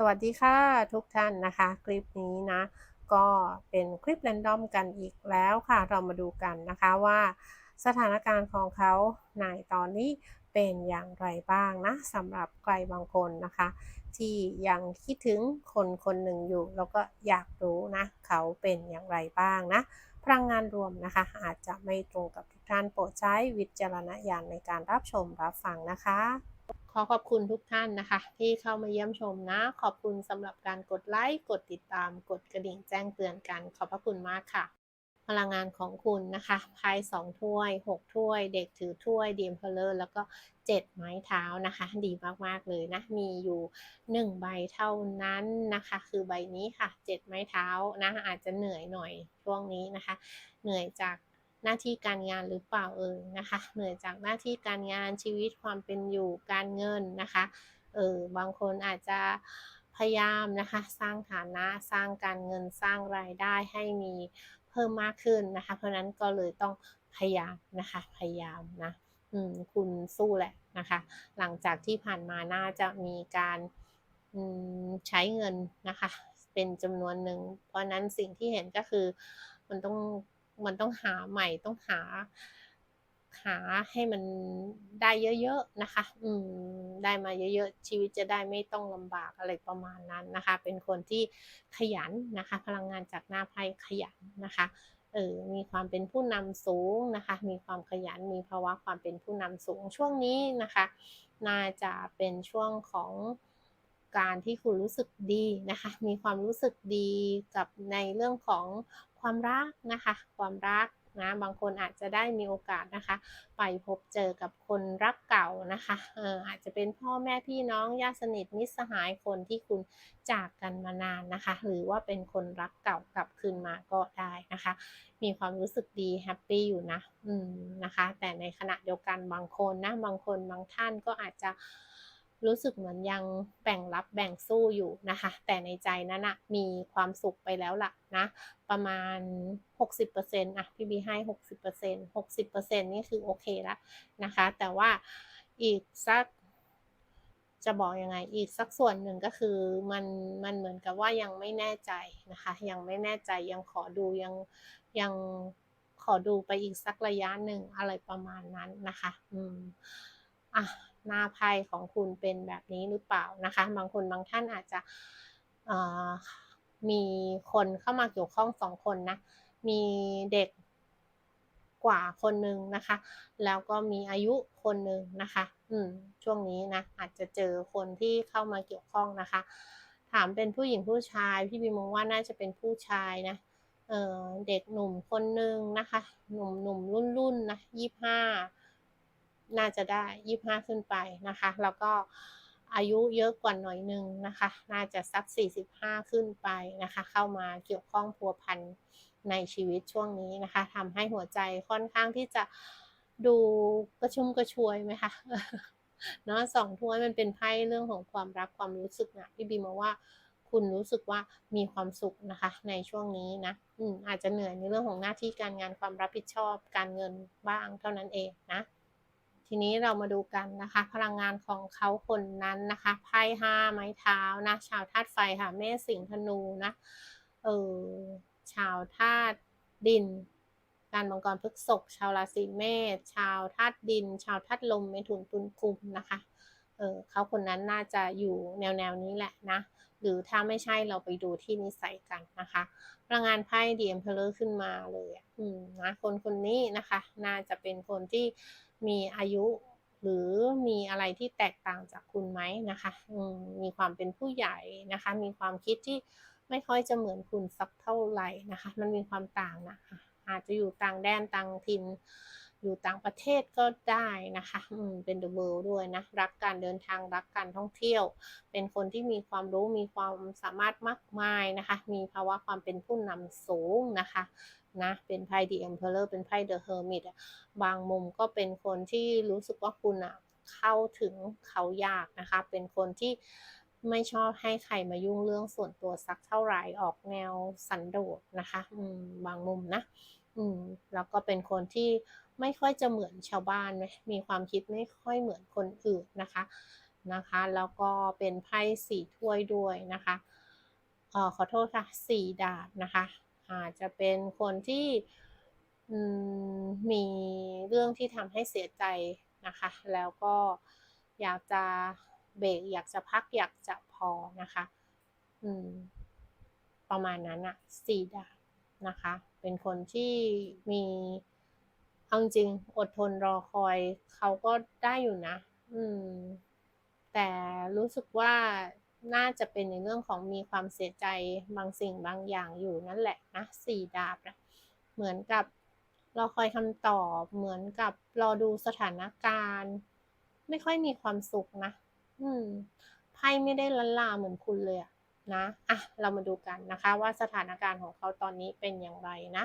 สวัสดีค่ะทุกท่านนะคะ คลิปนี้นะ ก็เป็นคลิปแรนดอมกันอีกแล้วค่ะเรามาดูกันนะคะว่าสถานการณ์ของเขาในตอนนี้เป็นอย่างไรบ้างนะสำหรับใครบางคนนะคะ ที่ยังคิดถึงคนคนหนึ่งอยู่ แล้วก็อยากรู้นะ เขาเป็นอย่างไรบ้างนะพลังงานรวมนะคะ อาจจะไม่ตรงกับทุกท่านโปรดใช้วิจารณญาณในการรับชมรับฟังนะคะ อขอบคุณทุกท่านนะคะ ที่เข้ามาเยี่ยมชมนะ ขอบคุณสำหรับการกดไลค์ กดติดตาม กดกระดิ่งแจ้งเตือนกัน ขอบพระคุณมากค่ะ พลังงานของคุณนะคะไพ่สองถ้วยหกถ้วย เด็กถือถ้วยดีมเพลเลอร์แล้วก็เจ็ดไม้เท้านะคะ ดีมากๆเลยนะ มีอยู่หนึ่งใบเท่านั้นนะคะ คือใบนี้ค่ะเจ็ดไม้เท้านะอาจจะเหนื่อยหน่อยช่วงนี้นะคะ เหนื่อยจาก หน้าที่การงานหรือเปล่าเอ่ยนะคะ เหนื่อยจากหน้าที่การงานชีวิตความเป็นอยู่การเงินนะคะเออบางคนอาจจะพยายามนะคะสร้างฐานะสร้างการเงินสร้างรายได้ให้มีเพิ่มมากขึ้นนะคะ เพราะนั้นก็เลยต้องพยายามนะคะพยายามนะอืมคุณสู้แหละนะคะ หลังจากที่ผ่านมาน่าจะมีการใช้เงินนะคะ เป็นจำนวนหนึ่ง เพราะนั้นสิ่งที่เห็นก็คือมันต้อง มันต้องหาใหม่ต้องหาหาให้มันได้เยอะๆนะคะ อืม ได้มาเยอะๆ ชีวิตจะได้ไม่ต้องลำบากอะไรประมาณนั้นนะคะ เป็นคนที่ขยันนะคะ พลังงานจากหน้าไพ่ขยันนะคะ เออ มีความเป็นผู้นำสูงนะคะ มีความขยัน มีภาวะความเป็นผู้นำสูงช่วงนี้นะคะ น่าจะเป็นช่วงของการที่คุณรู้สึกดีนะคะ มีความรู้สึกดีกับในเรื่องของ ความรักนะคะ ความรักนะบางคนอาจจะได้มีโอกาสนะคะ ไปพบเจอกับคนรักเก่านะคะเอออาจจะเป็นพ่อแม่พี่น้องญาติสนิทมิตรสหายคนที่คุณจากกันมานานนะคะ หรือว่าเป็นคนรักเก่ากลับคืนมาก็ได้นะคะ มีความรู้สึกดีแฮปปี้อยู่นะอืมนะคะ แต่ในขณะเดียวกันบางคนนะบางคนบางท่านก็อาจจะ รู้สึกเหมือนยังแบ่งรับแบ่งสู้อยู่นะคะ แต่ในใจนั้นนะมีความสุขไปแล้วล่ะนะ ประมาณ 60%นะพี่บีให้ 60% 60%นี่คือโอเคแล้วนะคะ แต่ว่าอีกสักจะบอกยังไงอีกสักส่วนหนึ่งก็คือมันมันเหมือนกับว่ายังไม่แน่ใจนะคะ ยังไม่แน่ใจยังขอดูยังยังขอดูไปอีกสักระยะหนึ่งอะไรประมาณนั้นนะคะ อืมอะ หน้าไพ่ของคุณเป็นแบบนี้หรือเปล่านะคะ บางคนบางท่านอาจจะมีคนเข้ามาเกี่ยวข้องสองคนนะ มีเด็กกว่าคนหนึ่งนะคะ แล้วก็มีอายุคนหนึ่งนะคะ อืม ช่วงนี้นะอาจจะเจอคนที่เข้ามาเกี่ยวข้องนะคะ ถามเป็นผู้หญิงผู้ชาย พี่บีมองว่าน่าจะเป็นผู้ชายนะ เออเด็กหนุ่มคนหนึ่งนะคะ หนุ่มหนุ่มรุ่นรุ่นนะยี่ห้า น่าจะได้ยี่ห้าขึ้นไปนะคะ แล้วก็อายุเยอะกว่าหน่อยหนึ่งนะคะ น่าจะสัก 45 ขึ้นไปนะคะ เข้ามาเกี่ยวข้องพัวพันในชีวิตช่วงนี้นะคะทำให้หัวใจค่อนข้างที่จะดูกระชุ่มกระชวยไหมคะเนาะสองถ้วยมันเป็นไพ่เรื่องของความรักความรู้สึกนะพี่บีมาว่าคุณรู้สึกว่ามีความสุขนะคะ ในช่วงนี้นะอืมอาจจะเหนื่อยในเรื่องของหน้าที่การงานความรับผิดชอบการเงินบ้างเท่านั้นเองนะ ทีนี้เรามาดูกันนะคะ พลังงานของเขาคนนั้นนะคะไพ่ห้าไม้เท้านะ ชาวธาตุไฟค่ะเมษสิงธนูนะเออชาวธาตุดิน การมังกรพฤกษกชาวราศีเมษชาวธาตุดิน ชาวธาตุลมเมถุนตุลกุมนะคะเออเขาคนนั้นน่าจะอยู่แนวแนวนี้แหละนะ หรือถ้าไม่ใช่เราไปดูที่นิสัยกันนะคะพลังงานไพ่ดีเอ็มเพลเลอร์ขึ้นมาเลยอืมนะคนคนนี้นะคะ น่าจะเป็นคนที่ มีอายุ หรือมีอะไรที่แตกต่างจากคุณไหมนะคะมีความเป็นผู้ใหญ่นะคะ มีความคิดที่ไม่ค่อยจะเหมือนคุณสักเท่าไหร่นะคะ มันมีความต่างนะะอาจจะอยู่ต่างแดนต่างถิ่น อยู่ต่างประเทศก็ได้นะคะอืมเป็น the world ด้วยนะ รักการเดินทางรักการท่องเที่ยว เป็นคนที่มีความรู้มีความสามารถมากมายนะคะ มีภาวะความเป็นผู้นำสูงนะคะนะเป็นไพ่ The Emperor เป็นไพ่ The Hermit บางมุมก็เป็นคนที่รู้สึกว่าคุณอะเข้าถึงเขายากนะคะ เป็นคนที่ไม่ชอบให้ใครมายุ่งเรื่องส่วนตัวสักเท่าไหร่ออกแนวสันโดษนะคะอืมบางมุมนะ อืมแล้วก็เป็นคนที่ไม่ค่อยจะเหมือนชาวบ้านไหมมีความคิดไม่ค่อยเหมือนคนอื่นนะคะนะคะ แล้วก็เป็นไพ่สี่ถ้วยด้วยนะคะเออขอโทษค่ะสี่ดาบนะคะอาจจะเป็นคนที่มมีเรื่องที่ทำให้เสียใจนะคะ แล้วก็อยากจะเบรกอยากจะพักอยากจะพอนะคะ อืม ประมาณนั้นอะสี่ดาบนะคะ เป็นคนที่มีเอาจริงอดทนรอคอยเขาก็ได้อยู่นะ อืม แต่รู้สึกว่าน่าจะเป็นในเรื่องของมีความเสียใจบางสิ่งบางอย่างอยู่นั่นแหละนะสี่ดาบนะเหมือนกับรอคอยคำตอบเหมือนกับรอดูสถานการณ์ ไม่ค่อยมีความสุขนะ อืมไพ่ไม่ได้ลันลาเหมือนคุณเลยอะ นะอะเรามาดูกันนะคะว่าสถานการณ์ของเขาตอนนี้เป็นอย่างไรนะ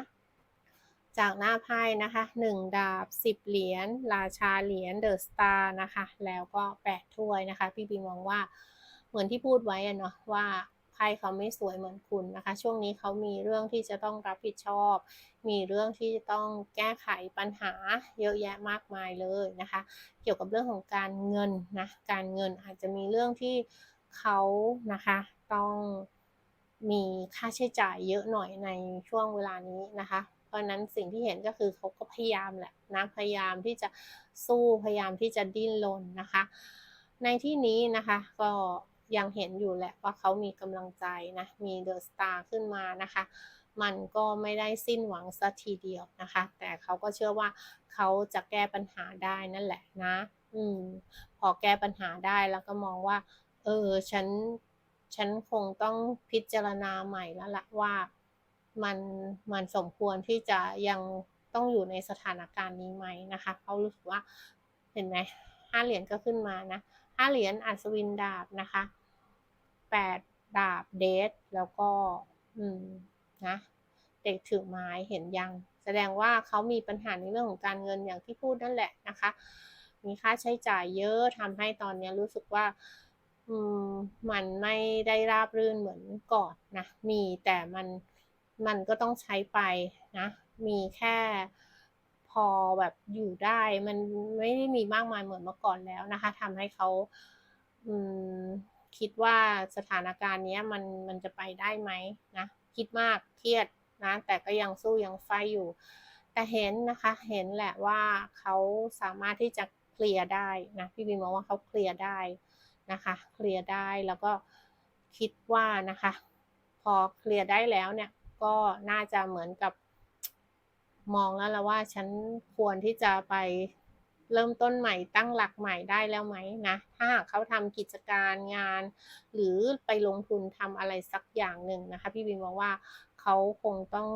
จากหน้าไพ่นะคะหนึ่งดาบสิบเหรียญราชาเหรียญเดอะสตาร์นะคะ แล้วก็แปดถ้วยนะคะ พี่บีมองว่าเหมือนที่พูดไว้อะเนาะว่าไพ่เขาไม่สวยเหมือนคุณนะคะ ช่วงนี้เขามีเรื่องที่จะต้องรับผิดชอบ มีเรื่องที่จะต้องแก้ไขปัญหาเยอะแยะมากมายเลยนะคะ เกี่ยวกับเรื่องของการเงินนะ การเงินอาจจะมีเรื่องที่เขานะคะ ต้องมีค่าใช้จ่ายเยอะหน่อยในช่วงเวลานี้นะคะ เพราะนั้นสิ่งที่เห็นก็คือเขาก็พยายามแหละนะพยายามที่จะสู้พยายามที่จะดิ้นรนนะคะ ในที่นี้นะคะก็ยังเห็นอยู่แหละว่าเขามีกำลังใจนะมีเดอะสตาร์ขึ้นมานะคะมันก็ไม่ได้สิ้นหวังสักทีเดียวนะคะ แต่เขาก็เชื่อว่าเขาจะแก้ปัญหาได้นั่นแหละนะ อืม พอแก้ปัญหาได้แล้วก็มองว่า เออ ฉัน ฉันคงต้องพิจารณาใหม่แล้วละว่ามันมันสมควรที่จะยังต้องอยู่ในสถานการณ์นี้ไหมนะคะเขารู้สึกว่าเห็นไหมห้าเหรียญก็ขึ้นมานะห้าเหรียญอัศวินดาบนะคะแปดดาบเดทแล้วก็อืมนะเด็กถือไม้เห็นยัง แสดงว่าเขามีปัญหาในเรื่องของการเงินอย่างที่พูดนั่นแหละนะคะ มีค่าใช้จ่ายเยอะทำให้ตอนนี้รู้สึกว่า มันไม่ได้ราบรื่นเหมือนก่อนนะ มีแต่มันมันก็ต้องใช้ไปนะ มีแค่พอแบบอยู่ได้มันไม่ได้มีมากมายเหมือนเมื่อก่อนแล้วนะคะทำให้เขาคิดว่าสถานการณ์นี้มันมันจะไปได้ไหมนะ คิดมากเครียดนะแต่ก็ยังสู้ยังไฟอยู่ แต่เห็นนะคะเห็นแหละว่าเขาสามารถที่จะเคลียร์ได้นะพี่บีมองว่าเขาเคลียร์ได้ นะคะเคลียร์ได้แล้วก็คิดว่านะคะ พอเคลียร์ได้แล้วเนี่ยก็น่าจะเหมือนกับมองแล้วละว่าฉันควรที่จะไปเริ่มต้นใหม่ตั้งหลักใหม่ได้แล้วไหมนะถ้าหากเขาทำกิจการงาน หรือไปลงทุนทำอะไรสักอย่างหนึ่งนะคะ พี่บินมองว่าเขาคงต้อง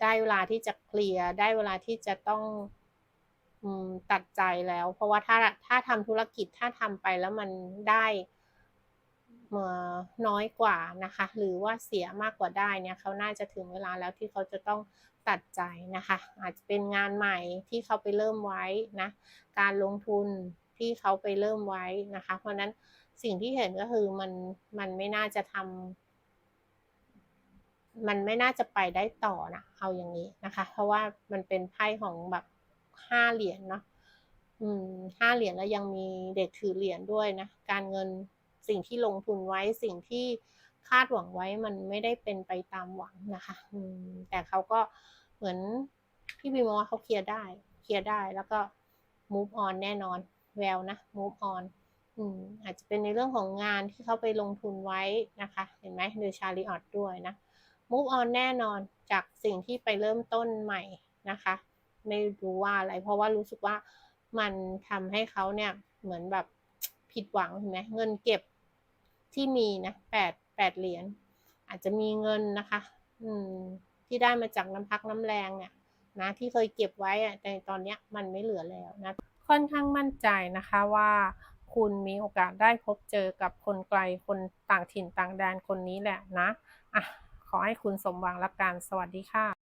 ได้เวลาที่จะเคลียร์ได้เวลาที่จะต้อง ตัดใจแล้ว เพราะว่าถ้าถ้าทำธุรกิจถ้าทำไปแล้วมันได้เมื่อน้อยกว่านะคะ หรือว่าเสียมากกว่าได้เนี่ยเขาน่าจะถึงเวลาแล้วที่เขาจะต้องตัดใจนะคะ อาจจะเป็นงานใหม่ที่เขาไปเริ่มไว้นะการลงทุนที่เขาไปเริ่มไว้นะคะ เพราะนั้นสิ่งที่เห็นก็คือมันมันไม่น่าจะทำมันไม่น่าจะไปได้ต่อนะเอาอย่างนี้นะคะ เพราะว่ามันเป็นไพ่ของแบบ ห้าเหรียญเนาะอืมห้าเหรียญแล้วยังมีเด็กถือเหรียญด้วยนะ การเงินสิ่งที่ลงทุนไว้สิ่งที่คาดหวังไว้มันไม่ได้เป็นไปตามหวังนะคะอืมแต่เขาก็เหมือนพี่บีมองว่าเขาเคลียร์ได้เคลียร์ได้แล้วก็ move on แน่นอนแววนะ move on อืมอาจจะเป็นในเรื่องของงานที่เขาไปลงทุนไว้นะคะ เห็นไหมเดอชาริออตด้วยนะ move on แน่นอนจากสิ่งที่ไปเริ่มต้นใหม่นะคะ ไม่รู้ว่าอะไร เพราะว่ารู้สึกว่ามันทำให้เขาเนี่ยเหมือนแบบผิดหวังเห็นไหมเงินเก็บที่มีนะแปดแปดเหรียญอาจจะมีเงินนะคะ อืม ที่ได้มาจากน้ำพักน้ำแรงเนี่ยนะที่เคยเก็บไว้อะแต่ตอนเนี้ยมันไม่เหลือแล้วนะค่อนข้างมั่นใจนะคะว่าคุณมีโอกาสได้พบเจอกับคนไกลคนต่างถิ่นต่างแดนคนนี้แหละนะอะขอให้คุณสมหวังละกันสวัสดีค่ะ